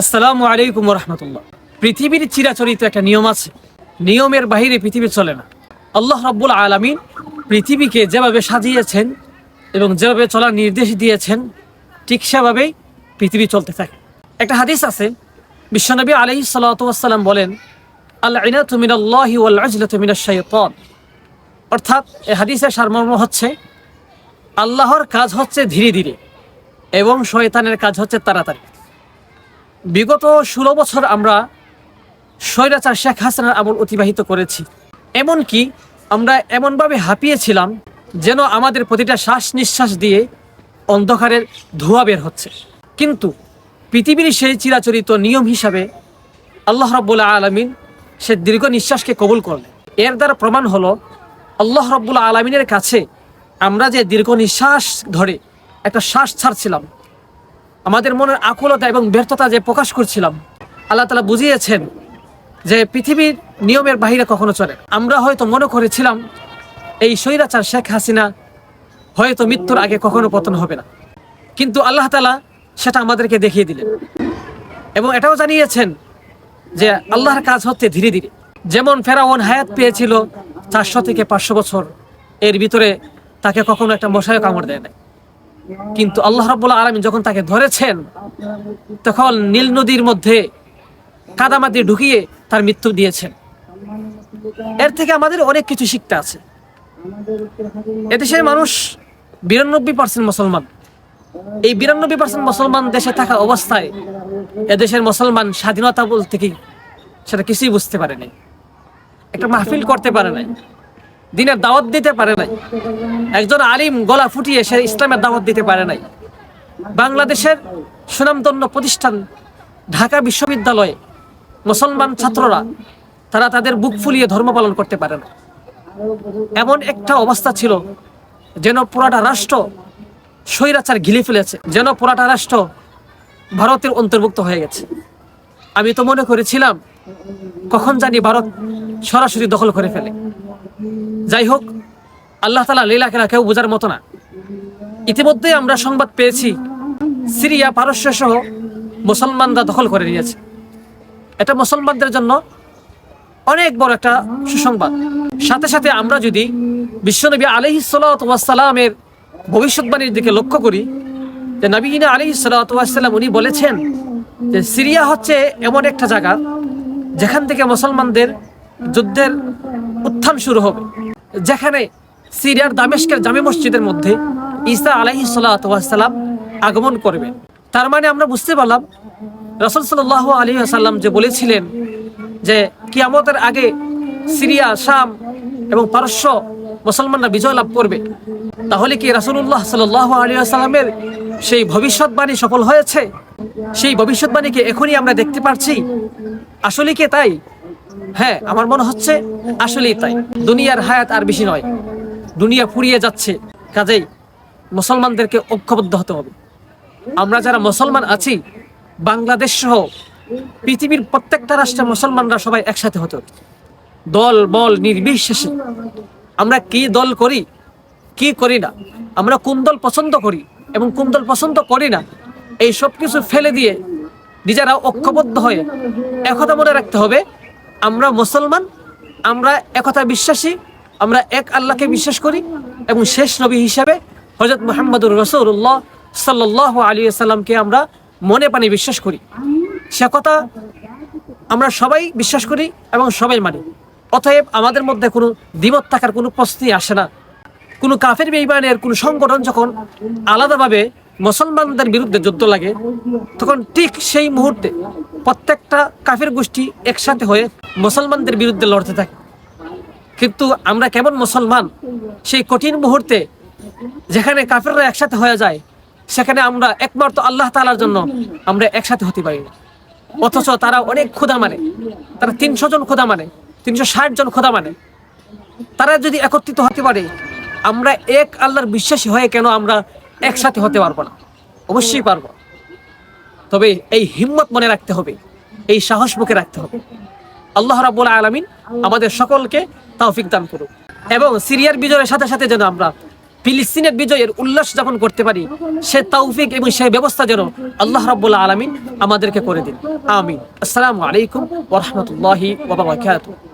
আসসালামু আলাইকুম রহমতুল্লাহ পৃথিবীর চিরাচরিত একটা নিয়ম আছে, নিয়মের বাহিরে পৃথিবী চলে না। আল্লাহ রাব্বুল আলামিন পৃথিবীকে যেভাবে সাজিয়েছেন এবং যেভাবে চলার নির্দেশ দিয়েছেন, ঠিক সেভাবেই পৃথিবী চলতে থাকে। একটা হাদিস আছে, বিশ্বনবী আলহি সাল্লাম বলেন আল্লাহ মিনাল্লাহি ওয়াল আজলাতু মিনাশ শাইতান অর্থাৎ এই হাদিসের সারমর্ম হচ্ছে, আল্লাহর কাজ হচ্ছে ধীরে ধীরে এবং শয়তানের কাজ হচ্ছে তাড়াতাড়ি। বিগত ষোলো বছর আমরা স্বৈরাচার শেখ হাসিনার আমল অতিবাহিত করেছি। এমনকি আমরা এমনভাবে হাঁপিয়েছিলাম যেন আমাদের প্রতিটা শ্বাস নিঃশ্বাস দিয়ে অন্ধকারের ধোঁয়া বের হচ্ছে। কিন্তু পৃথিবীর সেই চিরাচরিত নিয়ম হিসাবে আল্লাহ রব্বুল্লা আলমিন সে দীর্ঘ নিঃশ্বাসকে কবুল করলেন। এর দ্বারা প্রমাণ হলো, আল্লাহ রব্বুল্লা আলমিনের কাছে আমরা যে দীর্ঘ নিঃশ্বাস ধরে একটা শ্বাস ছাড়ছিলাম আমাদের মনের আকুলতা এবং ব্যর্থতা যে প্রকাশ করছিলাম, আল্লাহ তালা বুঝিয়েছেন যে পৃথিবীর নিয়মের বাহিরে কখনো চলে আমরা হয়তো মনে করেছিলাম, এই স্বৈরাচার শেখ হাসিনা হয়তো মৃত্যুর আগে কখনো পতন হবে না। কিন্তু আল্লাহ তালা সেটা আমাদেরকে দেখিয়ে দিলেন এবং এটাও জানিয়েছেন যে আল্লাহর কাজ হচ্ছে ধীরে ধীরে। যেমন ফেরাউন হায়াত পেয়েছিল চারশো থেকে পাঁচশো বছর, এর ভিতরে তাকে কখনো একটা মশায় কামড় দেয় নাই। কিন্তু আল্লাহ রাবুল্লাহ আলমী যখন তাকে ধরেছেন, তখন নীল নদীর মধ্যে কাদামাটি ঢুকিয়ে তার মৃত্যু দিয়েছেন। এর থেকে আমাদের অনেক কিছু শিখতে আছে। এদেশের মানুষ বিরানব্বই পার্সেন্ট মুসলমান। এই বিরানব্বই পার্সেন্ট মুসলমান দেশে থাকা অবস্থায় এদেশের মুসলমান স্বাধীনতা বলতে কি, সেটা কিছুই বুঝতে পারেনি। একটা মাহফিল করতে পারে নাই। দিনের দাওয়াত দিতে পারে নাই। একজন আলিম গলা ফুটিয়ে সে ইসলামের দাওয়াত দিতে পারে নাই। বাংলাদেশের সুনামধন্য প্রতিষ্ঠান, ঢাকা বিশ্ববিদ্যালয়ে মুসলমান ছাত্ররা, তারা তাদের বুক ফুলিয়ে ধর্ম পালন করতে পারে না। এমন একটা অবস্থা ছিল যেন পুরাটা রাষ্ট্র স্বৈরাচার ঘিলে ফেলেছে, যেন পুরাটা রাষ্ট্র ভারতের অন্তর্ভুক্ত হয়ে গেছে। আমি তো মনে করেছিলাম, কখন জানি ভারত সরাসরি দখল করে ফেলে। যাই হোক আল্লাহ তালা লীলা খেলা কেউ বোঝার মতো না। ইতিমধ্যে আমরা সংবাদ পেয়েছি, সিরিয়া পারস্য সহ মুসলমানরা দখল করে নিয়েছে। এটা মুসলমানদের জন্য অনেক বড় একটা সুসংবাদ। সাথে সাথে আমরা যদি বিশ্বনবী আলহি সালামের ভবিষ্যৎবাণীর দিকে লক্ষ্য করি, যে নবীনা আলহি সালাম উনি বলেছেন যে সিরিয়া হচ্ছে এমন একটা জায়গা যেখান থেকে মুসলমানদের যুদ্ধের উত্থান শুরু হবে। যেখানে সিরিয়ার দামেস্কের জামে মসজিদের মধ্যে ঈসা আলাহি সাল্লাম আগমন করবে। তার মানে আমরা বুঝতে পারলাম, রসুল সাল্লাহ আলী আসাল্লাম যে বলেছিলেন যে কিয়ামতের আগে সিরিয়া, শাম এবং পারস্য মুসলমানরা বিজয় লাভ করবে। তাহলে কি রাসুল্লাহ সাল আলী আসাল্লামের সেই ভবিষ্যৎবাণী সফল হয়েছে? সেই ভবিষ্যৎবাণীকে এখনই আমরা দেখতে পাচ্ছি আসলে কি তাই? হ্যাঁ আমার মনে হচ্ছে আসলেই তাই। দুনিয়ার হায়াত আর বেশি নয়। দুনিয়া ফুরিয়ে যাচ্ছে। কাজেই মুসলমানদেরকে ঐক্যবদ্ধ হতে হবে। আমরা যারা মুসলমান আছি, বাংলাদেশ সহ পৃথিবীর প্রত্যেকটা রাষ্ট্রের মুসলমানরা সবাই একসাথে হতে হবে। দল বল নির্বিশেষে। আমরা কি দল করি, কি করি না, আমরা কোন দল পছন্দ করি এবং কোন দল পছন্দ করি না, এই সব কিছু ফেলে দিয়ে নিজেরা ঐক্যবদ্ধ হয়ে একথা মনে রাখতে হবে আমরা মুসলমান, আমরা একথা বিশ্বাসী, আমরা এক আল্লাহকে বিশ্বাস করি এবং শেষ নবী হিসাবে হজরত মোহাম্মদুর রসৌল্লাহ সাল্লাহ আলী সাল্লামকে আমরা মনে পানি বিশ্বাস করি। সে কথা আমরা সবাই বিশ্বাস করি এবং সবাই মানি। অতএব আমাদের মধ্যে কোনো দ্বিমত থাকার কোনো প্রশ্নই আসে না। কোনো কাফের বেইমানের কোনো সংগঠন যখন আলাদাভাবে মুসলমানদের বিরুদ্ধে যুদ্ধ লাগে, তখন ঠিক সেই মুহূর্তে প্রত্যেকটা কাফের গোষ্ঠী একসাথে হয়ে মুসলমানদের বিরুদ্ধে লড়তে থাকে। কিন্তু আমরা কেমন মুসলমান? সেই কঠিন মুহূর্তে যেখানে কাফেররা একসাথে হয়ে যায়, সেখানে আমরা একমাত্র আল্লাহ তালার জন্য আমরা একসাথে হতে পারি না। অথচ তারা অনেক ক্ষুদা মানে। তারা তিনশো জন ক্ষুদা মানে তিনশো ষাট জন ক্ষুদা মানে। তারা যদি একত্রিত হতে পারে, আমরা এক আল্লাহর বিশ্বাসী হয়ে কেন আমরা একসাথে হতে পারব না। অবশ্যই পারব। তবে এই হিম্মত মনে রাখতে হবে, এই সাহস মুখে রাখতে হবে। আল্লাহ রাবুল আলমিন আমাদের সকলকে তৌফিক দান করুক। এবং সিরিয়ার বিজয়ের সাথে সাথে যেন আমরা ফিলিস্তিনের বিজয়ের উল্লাস যখন করতে পারি, সে তৌফিক এবং সেই ব্যবস্থা যেন আল্লাহ রাব্বুল আলামিন আমাদেরকে করে দিন। আমিন। আসসালামু আলাইকুম ওয়া রাহমাতুল্লাহি ওয়া বারাকাতুহু।